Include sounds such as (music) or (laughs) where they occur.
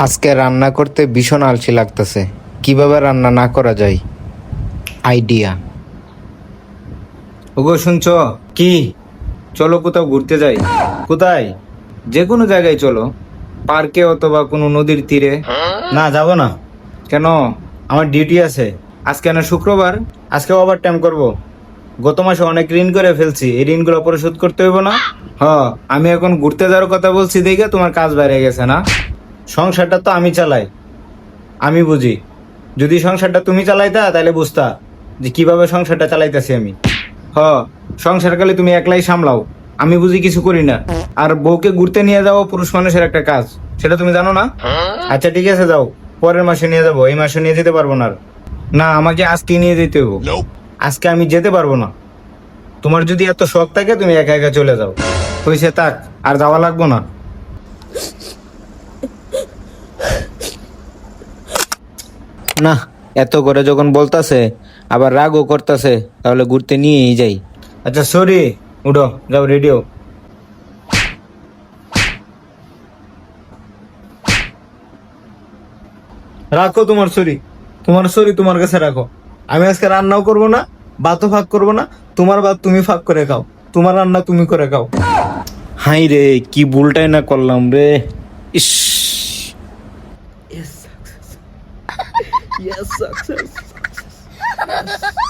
আজকে রান্না করতে ভীষণ আলসি লাগতেছে। কীভাবে রান্না না করা যায়? আইডিয়া। ওগো শুনছো? কি? চলো কোথাও ঘুরতে যাই। কোথায়? যে কোনো জায়গায় চলো। পার্কে অথবা কোনো নদীর তীরে। না যাব না। কেন? আমার ডিউটি আছে। আজকে না শুক্রবার? আজকে ওভার টাইম করব। গত মাসে অনেক ঋণ করে ফেলছি। এই ঋণগুলো পরিশোধ করতে হইব না? হ আমি এখন ঘুরতে যাওয়ার কথা বলছি দেখে তোমার কাজ বাইরে গেছে না? সংসারটা তো আমি চালাই। আমি বুঝি। যদি সংসারটা তুমি চালাইতা তাহলে বুঝতা যে কীভাবে সংসারটা চালাইতেছি আমি। হ সংসার সংসারকালে তুমি একলাই সামলাও। আমি বুঝি কিছু করি না। আর বউকে ঘুরতে নিয়ে যাওয়া পুরুষ মানুষের একটা কাজ সেটা তুমি জানো না? আচ্ছা ঠিক আছে যাও। পরের মাসে নিয়ে যাব এই মাসে নিয়ে যেতে পারব না। না আমাকে আজকে নিয়ে যেতে হব আজকে আমি যেতে পারব না। তোমার যদি এত শখ থাকে তুমি একা একা চলে যাও। হয়েছে তাক আর যাওয়া লাগবো না। না এত করে যখন বলতাছে আবার রাগও করতেছে তাহলে ঘুরতে নিয়েই যাই। আচ্ছা সরি উঠো যাও রেডিও রাখো তোমার সরি তোমার সরি তোমার কাছে রাখো। আমি আজকে রান্নাও করব না ভাতও ফাঁক করব না তোমার ভাত তুমি ফাঁক করে খাও তোমার রান্না তুমি করে খাও। হাই রে কি ভুলটাই না করলাম রে। ইস। Yes, success. (laughs)